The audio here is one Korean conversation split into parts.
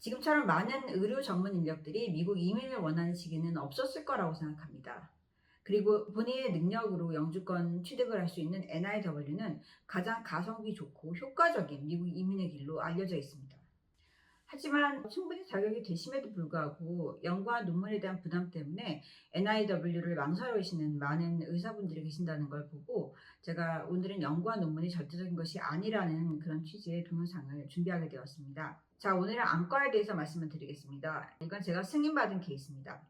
지금처럼 많은 의료 전문 인력들이 미국 이민을 원하는 시기는 없었을 거라고 생각합니다. 그리고 본인의 능력으로 영주권 취득을 할 수 있는 NIW는 가장 가성비 좋고 효과적인 미국 이민의 길로 알려져 있습니다. 하지만 충분히 자격이 되심에도 불구하고 연구와 논문에 대한 부담 때문에 NIW를 망설이시는 많은 의사분들이 계신다는 걸 보고 제가 오늘은 연구와 논문이 절대적인 것이 아니라는 그런 취지의 동영상을 준비하게 되었습니다. 자, 오늘은 안과에 대해서 말씀을 드리겠습니다. 이건 제가 승인받은 케이스입니다.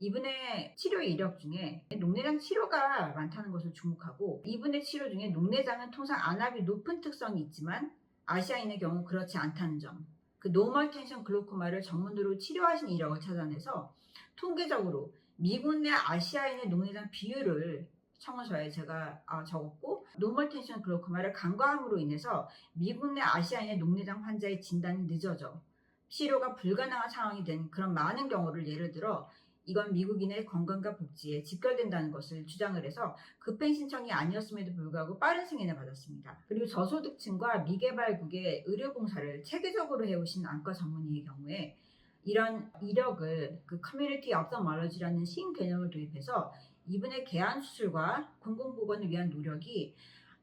이분의 치료 이력 중에 녹내장 치료가 많다는 것을 주목하고 이분의 치료 중에 녹내장은 통상 안압이 높은 특성이 있지만 아시아인의 경우 그렇지 않다는 점. 그 노멀 텐션 글로코마를 전문으로 치료하신 이력을 찾아내서 통계적으로 미국 내 아시아인의 녹내장 비율을 청원서에 제가 아, 적었고 노멀 텐션 글로코마를 간과함으로 인해서 미국 내 아시아인의 녹내장 환자의 진단이 늦어져 치료가 불가능한 상황이 된 그런 많은 경우를 예를 들어 이건 미국인의 건강과 복지에 직결된다는 것을 주장을 해서 급행 신청이 아니었음에도 불구하고 빠른 승인을 받았습니다. 그리고 저소득층과 미개발국의 의료봉사를 체계적으로 해오신 안과 전문의의 경우에 이런 이력을 그 커뮤니티 업더멀러지라는 신개념을 도입해서 이분의 개안 수술과 공공보건을 위한 노력이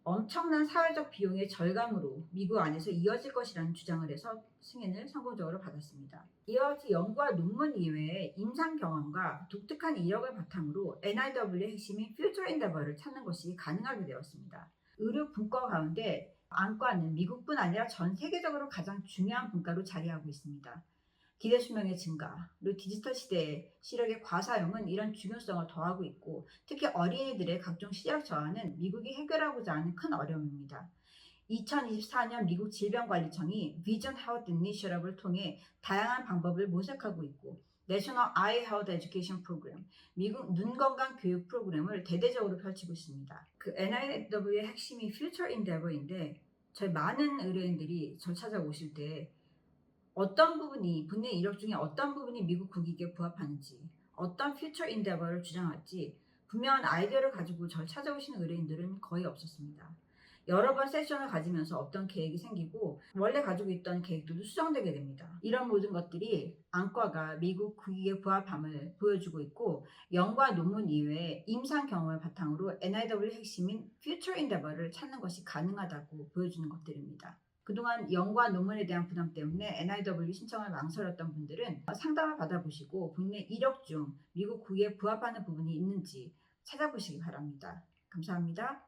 엄청난 사회적 비용의 절감으로 미국 안에서 이어질 것이라는 주장을 해서 승인을 성공적으로 받았습니다. 같이 연구와 논문 이외에 임상 경험과 독특한 이력을 바탕으로 NIW의 핵심인 퓨처 인더버를 찾는 것이 가능하게 되었습니다. 의료 분과 가운데 안과는 미국뿐 아니라 전 세계적으로 가장 중요한 분과로 자리하고 있습니다. 기대 수명의 증가, 그리고 디지털 시대의 시력의 과사용은 이런 중요성을 더하고 있고 특히 어린이들의 각종 시력 저하는 미국이 해결하고자 하는 큰 어려움입니다. 2024년 미국 질병관리청이 비전 헤alth 이니셔티브를 통해 다양한 방법을 모색하고 있고 내셔널 아이 헤alth 에듀케이션 프로그램, 미국 눈 건강 교육 프로그램을 대대적으로 펼치고 있습니다. 그 NIW의 핵심이 퓨처 인데버인데 저희 많은 의료인들이 저 찾아오실 때 어떤 부분이 분의 이력 중에 어떤 부분이 미국 국익에 부합하는지 어떤 퓨처 인데버를 주장할지 분명한 아이디어를 가지고 절 찾아오시는 의뢰인들은 거의 없었습니다. 여러 번 세션을 가지면서 어떤 계획이 생기고 원래 가지고 있던 계획도 수정되게 됩니다. 이런 모든 것들이 안과가 미국 국익에 부합함을 보여주고 있고 연과 논문 이외에 임상 경험을 바탕으로 NIW 핵심인 퓨처 인데버를 찾는 것이 가능하다고 보여주는 것들입니다. 그동안 연과 논문에 대한 부담 때문에 NIW 신청을 망설였던 분들은 상담을 받아보시고 본인의 이력 중 미국 국익에 부합하는 부분이 있는지 찾아보시기 바랍니다. 감사합니다.